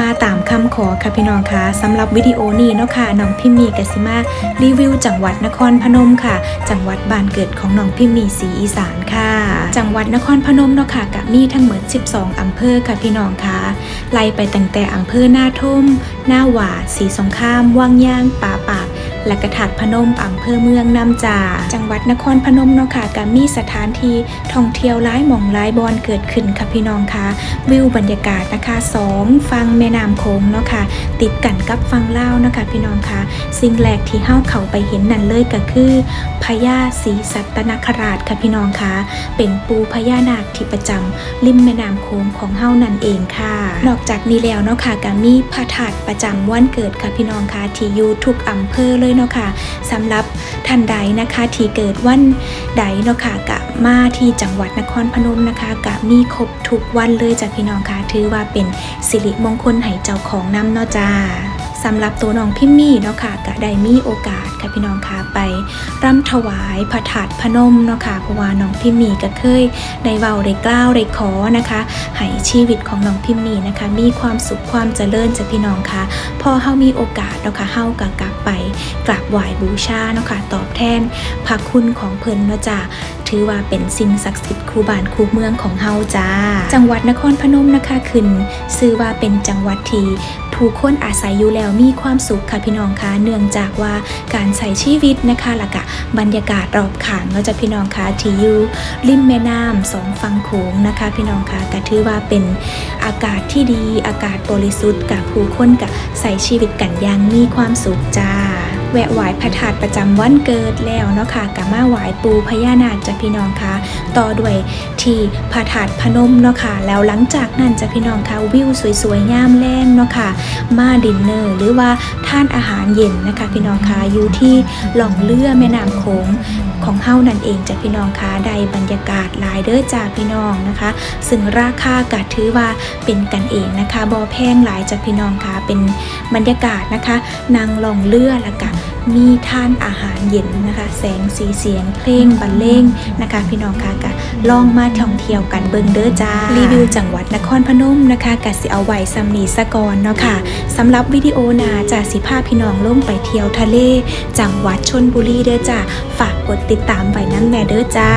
มาตามคำขอค่ะพี่น้องคะสำหรับวิดีโอนี้เนาะค่ะน้องพิมมีกสิมารีวิว จังหวัดนครพนมค่ะ จังหวัดบ้านเกิดของน้องพิมมีสีอีสานค่ะ จังหวัดนครพนมเนาะค่ะกับมีทั้งหมด 12 อำเภอค่ะพี่น้องค่ะไล่ไปตั้งแต่อำเภอหน้าทุ่มหน้าหวาดสีสงคราม วังย่างป่าปาก และกระถาดพนมอำเภอเมืองนำจา จังหวัดนครพนมเนาะค่ะก็มีสถานที่ท่องเที่ยวหลายหม่องหลายบอนเกิดขึ้นค่ะพี่น้องค่ะวิวบรรยากาศนะคะสองฟังแม่น้ำโขงเนาะค่ะติดกันกับฟังเล่าเนาะค่ะพี่น้องค่ะสิ่งแรกที่เฮาเขาไปเห็นนั่นเลยก็คือพญาศรีสัตนคราชค่ะพี่น้องค่ะเป็นปูพญานาคที่ประจำริมแม่น้ำโขงของเฮานั่นเองค่ะ นอกจากนี้แล้วเนาะค่ะก็มีพระธาตุประจำวันเกิดค่ะพี่น้องค่ะที่อยู่ทุกอำเภอเลยเนาะค่ะสำหรับท่านใดนะคะที่เกิดวันใดเนาะค่ะกะมาที่จังหวัดนครพนมนะคะกะมีครบทุกวันเลยจ้ะพี่น้องค่ะถือว่าเป็นสิริมงคลให้เจ้าของน้ำเนาะจ้า สำหรับตัวน้องพิมมี่เนาะค่ะกะได้มีโอกาสค่ะพี่น้องค่ะไปร่ำถวายพระธาตุพนมเนาะค่ะเพราะว่าน้องพิมมี่ก็เคยได้เว้าได้กล่าวได้ขอนะคะให้ชีวิตของน้องพิมมี่นะคะ มีความสุขความเจริญจ้ะพี่น้องค่ะพอเฮามีโอกาสเนาะค่ะเฮาก็กลับไปกราบไหว้บูชาเนาะค่ะตอบแทนพระคุณของเพิ่นเนาะจ้าถือว่าเป็นสิ่งศักดิ์สิทธิ์คู่บ้านคู่เมืองของเฮาจ้า จังหวัดนครพนมนะคะขึ้นชื่อว่าเป็นจังหวัดที่ ผู้คนอาศัยอยู่แล้วมีความสุขค่ะพี่น้องคะเนื่องจากว่าการใช้ชีวิตนะคะละกะบรรยากาศรอบข้างเนาะจ้ะพี่น้องคะที่อยู่ริมแม่น้ำสองฝั่งโขงนะคะ พี่น้องคะก็ถือว่าเป็นอากาศที่ดีอากาศบริสุทธิ์กับผู้คนกับใส่ชีวิตกันอย่างมีความสุขจ้า แวะไหวพระธาตุประจำวันเกิดแล้วเนาะค่ะกับมาไหวปูพญานาคจ้ะพี่น้องคะต่อด้วยที่พระธาตุพนมเนาะค่ะแล้วหลังจากนั้นจ้ะพี่น้องคะวิวสวยๆงามแรงเนาะค่ะมาดินเนอร์หรือว่าทานอาหารเย็นนะคะพี่น้องคะอยู่ที่หล่องเลือแม่น้ำโขง ของเฮานั่นเองจ้ะพี่น้องคะได้บรรยากาศหลายเด้อจ้าพี่น้องนะคะ ซึ่งราคาก็ถือว่าเป็นกันเองนะคะบอแพงหลายจากพี่น้องค่ะเป็นบรรยากาศนะคะนางลองเรือล้วก็มีท่านอาหารเย็นนะคะ แสงสีเสียงเพลงบรรเลงนะคะ พี่น้องค่ะก็ลองมาท่องเที่ยวกันเบิงเด้อจ้ารีวิวจังหวัดนครพนมนะคะกสิเอาไว้ซัมนีสะกอนเนาะค่ะสำหรับวิดีโอนาจะสิพาพี่น้องลงไปเที่ยวทะเล จังหวัดชนบุรีเด้อจ้าฝากกดติดตามไปนั่นแม่เด้อจ้า